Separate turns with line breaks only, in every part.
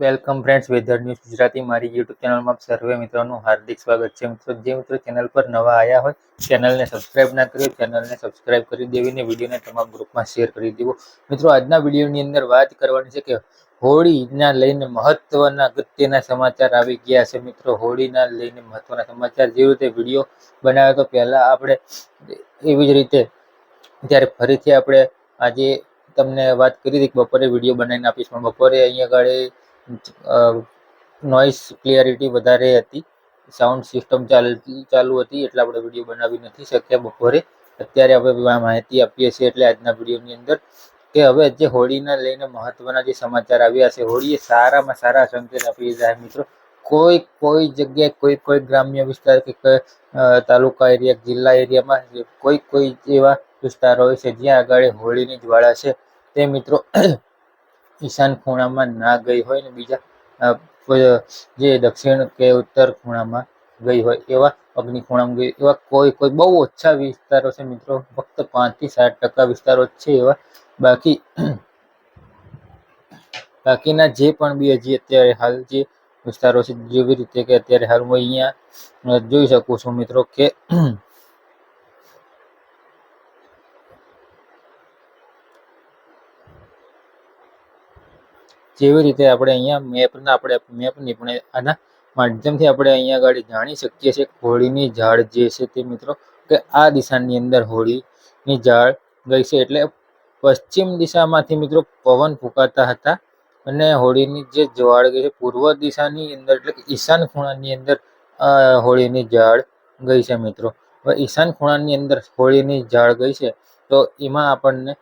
Welcome friends weather news Gujarati, મારી YouTube ચેનલમાં સર્વે મિત્રોનું હાર્દિક સ્વાગત છે. મિત્રો, જે મિત્રો ચેનલ પર નવા આવ્યા હોય ચેનલને સબસ્ક્રાઇબ ના કર્યો ચેનલને સબસ્ક્રાઇબ કરી દેવીને વિડીયોને તમામ ગ્રુપમાં શેર કરી દેવો. મિત્રો, આજના વિડીયોની અંદર વાત કરવાની છે કે હોળીના લઈને મહત્વના અગત્યના સમાચાર આવી ગયા છે. મિત્રો, હોળીના લઈને મહત્વના સમાચાર જેવી રીતે વીડિયો બનાવ્યો તો પહેલાં આપણે એવી જ રીતે જ્યારે ફરીથી આપણે આજે તમને વાત કરી હતી કે બપોરે વીડિયો બનાવીને આપીશ, પણ બપોરે અહીંયા આગળ નોઇસ ક્લિયરિટી વધારે હતી. સાઉન્ડ સિસ્ટમ ચાલ, ચાલુ હતી એટલે આપણે વીડિયો બનાવી નથી શક્યા બપોરે. અત્યારે હવે માહિતી આપીએ છીએ એટલે આજના વિડીયોની અંદર કે હવે જે હોળીને લઈને મહત્વના જે સમાચાર આવ્યા છે હોળીએ સારામાં સારા સંકેત આપી દીધા મિત્રો. કોઈ કોઈ જગ્યાએ કોઈ કોઈ ગ્રામ્ય વિસ્તાર કે તાલુકા એરિયા, જિલ્લા એરિયામાં કોઈ કોઈ એવા વિસ્તારો હોય છે જ્યાં આગળ હોળીની જ્વાળા છે. તે મિત્રો ઈશાન ખૂણામાં ના ગઈ હોય ને બીજા જે દક્ષિણ કે ઉત્તર ખૂણામાં ગઈ હોય એવા અગ્નિ ખૂણામાં ગઈ એવા કોઈ કોઈ બહુ ઓછા વિસ્તારો છે મિત્રો, ફક્ત પાંચથી સાત ટકા વિસ્તારો છે એવા. બાકી, બાકીના જે પણ બી હજી અત્યારે હાલ જે વિસ્તારો છે, જેવી રીતે કે અત્યારે હાલ હું અહીંયા જોઈ શકું છું મિત્રો કે જેવી રીતે આપણે અહીંયા મેપના આપણે મેપની પણ આના માધ્યમથી આપણે અહીંયા આગળ જાણી શકીએ છીએ હોળીની ઝાડ જે છે તે મિત્રો કે આ દિશાની અંદર હોળીની ઝાડ ગઈ છે. એટલે પશ્ચિમ દિશામાંથી મિત્રો પવન ફૂંકાતા હતા અને હોળીની જે જવાળ ગઈ છે, પૂર્વ દિશાની અંદર એટલે કે ઈશાન ખૂણાની અંદર હોળીની ઝાડ ગઈ છે મિત્રો. હવે ઈશાન ખૂણાની અંદર હોળીની ઝાડ ગઈ છે તો એમાં આપણને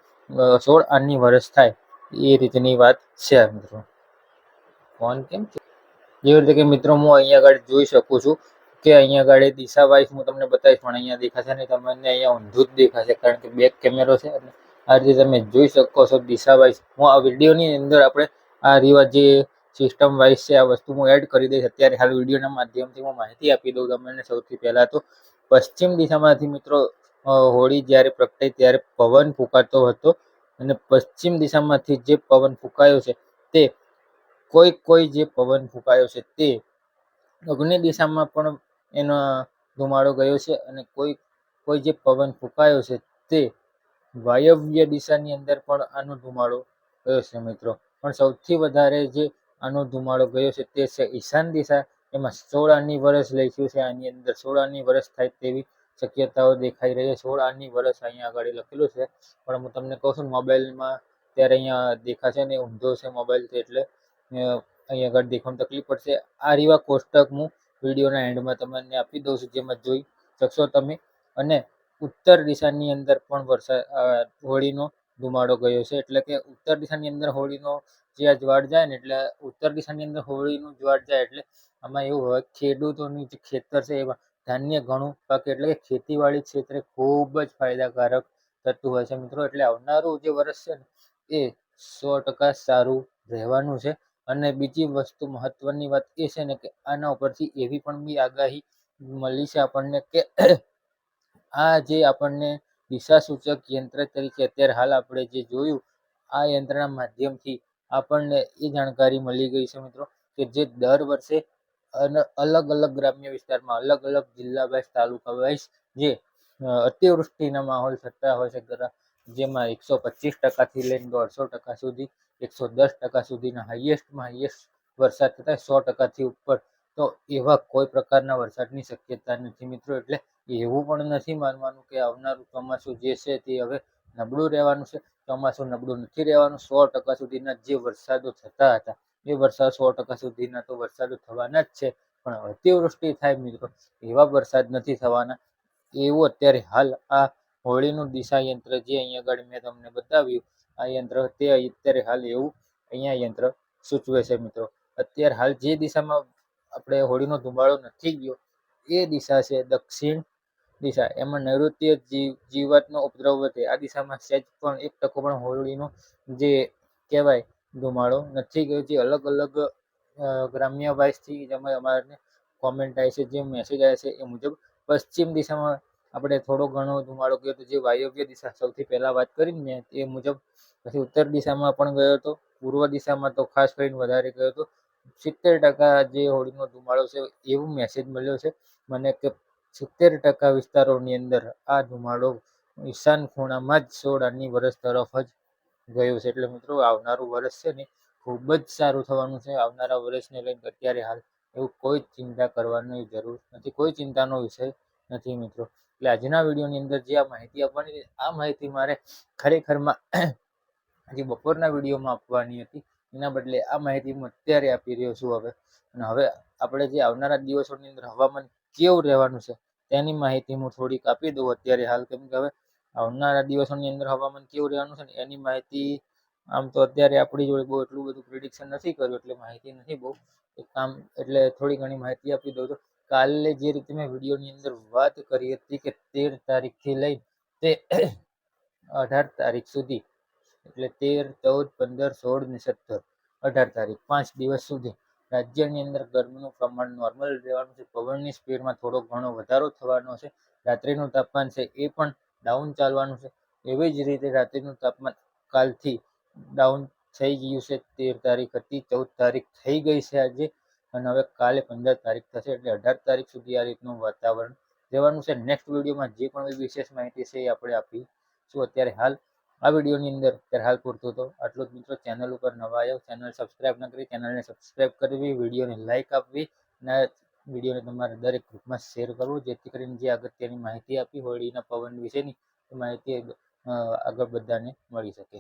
સોળ આની વર્ષ થાય. એ રીતની વાત છે મિત્રો. ફોન કેમ છે જેવી રીતે કે મિત્રો, હું અહીંયા આગળ જોઈ શકું છું કે અહીંયા આગળ દિશા વાઇઝ હું તમને બતાવીશ, પણ અહીંયા દેખાશે નહીં. તમને અહીંયા ઊંધું જ દેખાશે, કારણ કે બેક કેમેરો છે. અને આ રીતે તમે જોઈ શકો છો દિશા વાઇઝ. હું આ વિડીયોની અંદર આપણે આ રિવાજ જે સિસ્ટમ વાઇઝ છે, આ વસ્તુ હું એડ કરી દઈશ. અત્યારે હાલ વિડીયોના માધ્યમથી હું માહિતી આપી દઉં તમને સૌથી પહેલાં તો. પશ્ચિમ દિશામાંથી મિત્રો હોળી જ્યારે પ્રગટાઈ ત્યારે પવન ફૂંકાતો હતો. અને પશ્ચિમ દિશામાંથી જે પવન ફૂંકાયો છે તે કોઈ કોઈ જે પવન ફૂંકાયો છે તે અગ્નિ દિશામાં પણ એનો ધુમાડો ગયો છે અને કોઈ કોઈ જે પવન ફૂંકાયો છે તે વાયવ્ય દિશાની અંદર પણ આનો ધુમાડો ગયો છે મિત્રો. પણ સૌથી વધારે જે આનો ધુમાડો ગયો છે તે છે ઈશાન દિશા. એમાં સોળ આની વર્ષ લખ્યું છે. આની અંદર સોળ આની વર્ષ થાય તેવી શક્યતાઓ દેખાઈ રહી છે. સોળ આની વર્ષ અહીંયા આગળ લખેલું છે. પણ હું તમને કહું છું, મોબાઈલમાં ત્યારે અહીંયા દેખાશે ને ઊંધો છે મોબાઈલ છે એટલે અહીંયા આગળ દેખવામાં તકલીફ પડશે. આ રીવા કોષ્ટક હું વિડીયોના એન્ડમાં તમને આપી દઉં છું, જેમાં જોઈ શકશો તમે. અને ઉત્તર દિશાની અંદર પણ વરસાદ હોળીનો ધુમાડો ગયો છે. એટલે કે ઉત્તર દિશાની અંદર હોળીનો જે આ જ્વાળ જાય ને એટલે ઉત્તર દિશાની અંદર હોળીનું જ્વાળ જાય એટલે આમાં એવું હોય, ખેડૂતોની જે ખેતર છે એમાં ધાન્ય ઘણું પાકે એટલે કે ખેતીવાડી ક્ષેત્રે ખૂબ જ ફાયદાકારક થતું હોય છે મિત્રો. એટલે આવનારું જે વર્ષ છે ને, એ સો ટકા સારું રહેવાનું છે. અને બીજી વસ્તુ મહત્વની વાત એ છે ને કે આના ઉપરથી એવી પણ બી આગાહી મળી છે આપણને કે આ જે આપણને દિશાસૂચક યંત્ર તરીકે અત્યારે હાલ આપણે જે જોયું, આ યંત્રના માધ્યમથી આપણને એ જાણકારી મળી ગઈ છે મિત્રો કે જે દર વર્ષે અલગ અલગ ગ્રામ્ય વિસ્તારમાં અલગ અલગ જિલ્લા વાઇઝ તાલુકા વાઇઝ જે અતિવૃષ્ટિના માહોલ થતા હોય છે જેમાં એકસો પચીસ ટકાથી લઈને દોઢસો ટકા સુધી, એકસો દસ ટકા સુધીના હાઈએસ્ટમાં હાઈએસ્ટ વરસાદ થતા સો ટકાથી ઉપર. તો એવા કોઈ પ્રકારના વરસાદની શક્યતા નથી મિત્રો, એટલે એવું પણ નથી માનવાનું કે આવનારું ચોમાસું જે છે તે હવે નબળું રહેવાનું છે. ચોમાસું નબળું નથી રહેવાનું, સો ટકા સુધીના જે વરસાદો થતા હતા એ વરસાદ સો ટકા સુધીના તો વરસાદ થવાના જ છે. પણ અતિવૃષ્ટિ થાય મિત્રો, એવા વરસાદ નથી થવાના. એવું અત્યારે હાલ આ હોળીનું દિશા યંત્ર જે અહીંયા આગળ મેં તમને બતાવ્યું, આ યંત્ર તે અત્યારે હાલ એવું અહીંયા યંત્ર સૂચવે છે મિત્રો. અત્યારે હાલ જે દિશામાં આપણે હોળીનો ધુમાડો નથી ગયો, એ દિશા છે દક્ષિણ દિશા. એમાં નૈઋત્ય જીવ, જીવાતનો ઉપદ્રવ વધે. આ દિશામાં સહેજ પણ એક ટકો પણ હોળીનો જે કહેવાય ધુમાડો નથી ગયો જે અલગ અલગ ગ્રામ્ય વાઇઝથી તમે અમારે કોમેન્ટ આવે છે, જે મેસેજ આવે છે એ મુજબ પશ્ચિમ દિશામાં આપણે થોડો ઘણો ધુમાડો ગયો હતો જે વાયવ્ય દિશા સૌથી પહેલાં વાત કરી મેં એ મુજબ પછી ઉત્તર દિશામાં પણ ગયો હતો પૂર્વ દિશામાં તો ખાસ કરીને વધારે ગયો હતો સિત્તેર ટકા જે હોળીનો ધુમાડો છે એવું મેસેજ મળ્યો છે. મને કે સિત્તેર ટકા વિસ્તારોની અંદર આ ધુમાડો ઈશાન ખૂણામાં જ સોળ આની વર્ષ તરફ જ ગયો છે. એટલે મિત્રો આવનારું વર્ષ છે ને ખૂબ જ સારું થવાનું છે. આવનારા વર્ષને લઈને અત્યારે હાલ એવું કોઈ ચિંતા કરવાની જરૂર નથી. કોઈ ચિંતાનો વિષય નથી મિત્રો. એટલે આજના વિડીયોની અંદર જે આ માહિતી આપવાની આ માહિતી મારે ખરેખરમાં જે બપોરના વિડીયોમાં આપવાની હતી. એના બદલે આ માહિતી હું અત્યારે આપી રહ્યો છું હવે. અને હવે આપણે જે આવનારા દિવસોની અંદર હવામાન કેવું રહેવાનું છે, તેની માહિતી હું થોડીક આપી દઉં અત્યારે હાલ. કેમ કે હવે આવનારા દિવસોની અંદર હવામાન કેવું રહેવાનું છે ને એની માહિતી, આમ તો અત્યારે આપણી જોડે બહુ એટલું બધું પ્રિડિક્શન નથી કર્યું, એટલે માહિતી નથી બહુ. કામ, એટલે થોડી ઘણી માહિતી આપી દઉં તો કાલે જે રીતે મેં વિડીયોની અંદર વાત કરી હતી કે તેર તારીખથી લઈ તે અઢાર તારીખ સુધી, એટલે તેર, ચૌદ, પંદર, સોળ ને સત્તર, અઢાર તારીખ, પાંચ દિવસ સુધી રાજ્યની અંદર ગરમીનું પ્રમાણ નોર્મલ રહેવાનું છે. પવનની સ્પીડમાં થોડો ઘણો વધારો થવાનો છે. રાત્રિનું તાપમાન છે એ પણ ડાઉન ચાલવાનું છે. એવી જ રીતે રાત્રિનું તાપમાન કાલથી ડાઉન થઈ ગયું છે. તેર તારીખ હતી, ચૌદ તારીખ થઈ ગઈ છે આજે. અને હવે કાલે પંદર તારીખ થશે એટલે અઢાર તારીખ સુધી આ રીતનું વાતાવરણ રહેવાનું છે. નેક્સ્ટ વિડીયોમાં જે પણ વિશેષ માહિતી છે એ આપણે આપીશું. અત્યારે હાલ આ વિડીયોની અંદર અત્યારે હાલ પૂરતું તો આટલું જ મિત્રો. ચેનલ ઉપર નવા આવ્યો ચેનલ સબસ્ક્રાઈબ ન કરી ચેનલને સબસ્ક્રાઈબ કરવી, વિડીયોને લાઇક આપવી. અને વિડીયોને તમારે દરેક ગ્રુપમાં શેર કરવું, જેથી કરીને જે અગત્યની માહિતી આપી હોળીના પવન વિશેની માહિતી આગળ બધાને મળી શકે.